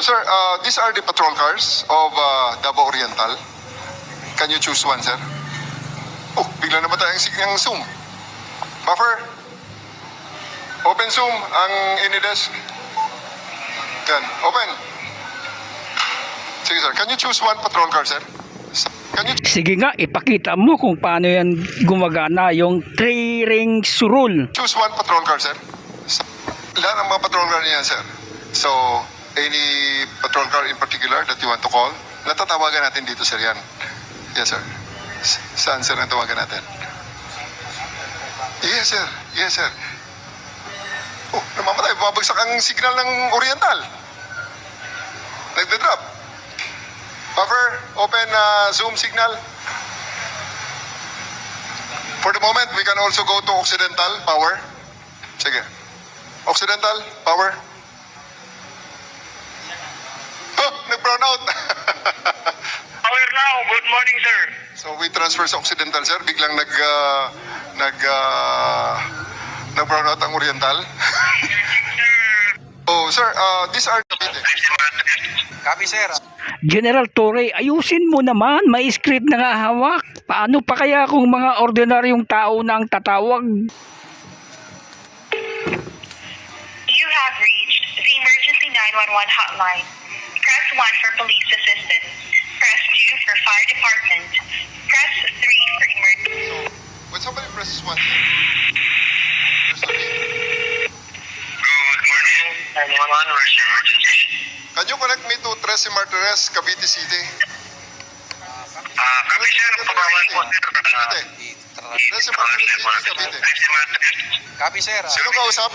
Sir, uh, these are the patrol cars of uh, Davao Oriental. Can you choose one, sir? Oh, bigla na tayo ang sig- ang Zoom. Buffer. Open Zoom ang Inidesk. Yan, open. Sige, sir. Can you choose one patrol car, sir? Can you Sige nga, ipakita mo kung paano yan gumagana yung three ring rule. choose one patrol car, sir? Lahat ng mga patrol car niyan, sir. So, any patrol car in particular that you want to call, natatawagan natin dito, sir, yan. Yes, sir. Saan, sir, natawagan natin? Yes, sir. Yes, sir. Oh, namamatay. Babagsak ang signal ng Oriental. Nagde-drop. Buffer, open uh, Zoom signal. For the moment, we can also go to Occidental Power. Sige. Occidental Power. Oh, nag-brown out. Power now. Good morning, sir. so we transfer sa Occidental, sir. Biglang nag, uh, nag, uh, nag-brown out ang Oriental. oh, sir, uh, these are Cavite. Copy, sir. General Torre, ayusin mo naman, may script na nga hawak. Paano pa kaya kung mga ordinaryong tao na ang tatawag? You have reached the emergency 911 hotline. Press 1 for police assistance. Press 2 for fire department. Press 3 for emergency. So, when somebody presses one, there's a beep. Good morning. 911, where's your emergency? Can you connect me to Trece Martinez, Cavite City? Ah, kami, sir. Pabawan po, sir. Cavite. Trece Martinez City, Cavite. Copy, sir. Sino kausap?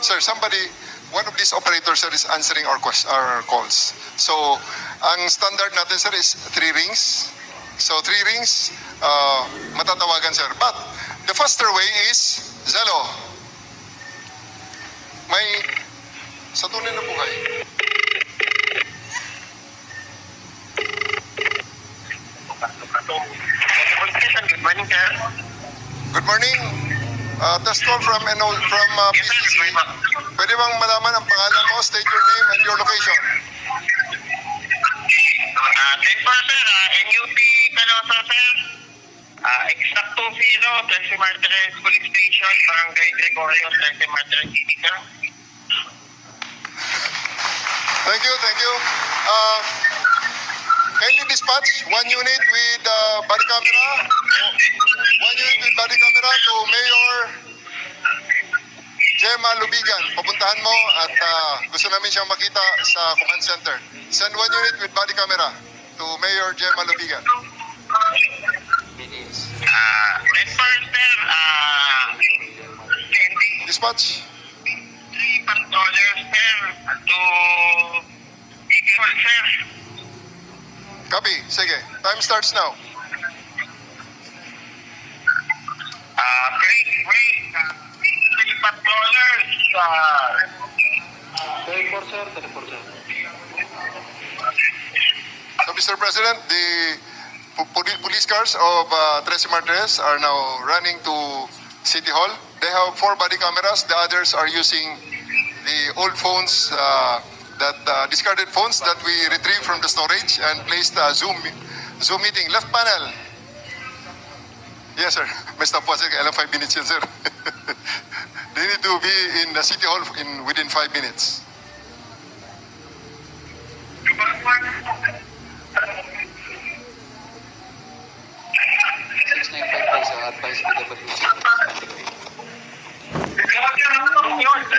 Sir, somebody, one of these operators sir, is answering our, quest, our calls. So, ang standard natin sir is three rings. So, three rings, uh, matatawagan sir. But, the faster way is Zelo. May, sa tunay na buhay, Good morning, sir. good morning. Uh, test call from, NO, from uh, Yes, sir. PCC. Pwede bang malaman ang pangalan mo, state your name and your location? Ah, ten po, sir. Ah, NUP Calosa, sir. Ah, exact 20, Trece Martires Police Station, Barangay Gregorio, Trece Martires City, sir. Thank you, thank you. Uh, dispatch one unit with uh, body camera. One unit with body camera to Mayor Gemma Lubigan. Papuntahan mo at uh, gusto namin siyang makita sa command center. Send one unit with body camera to Mayor Gemma Lubigan. Ten po, sir. Sending Dispatch. three patrollers, sir, to Hall, sir. Copy. Sige. Time starts now. Ah, break, break. Ah, three patrollers. Ah, So, Mr. President, the police cars of uh, Trece Martinez are now running to City Hall. They have four body cameras. The others are using the old phones, uh, that uh, discarded phones that we retrieved from the storage and placed uh, Zoom Zoom meeting. Left panel. Yes, sir. May stop po, 5 minutes sir. They need to be in the City Hall in within 5 minutes.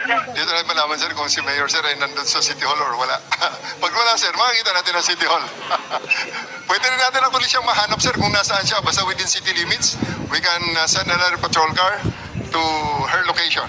Dito na malaman sir kung si Mayor sir ay nandun sa City Hall or wala. Pag wala sir, makikita natin ang City Hall. Pwede rin natin actually siyang mahanap sir kung nasaan siya. Basta within city limits, we can uh, send another patrol car to her location.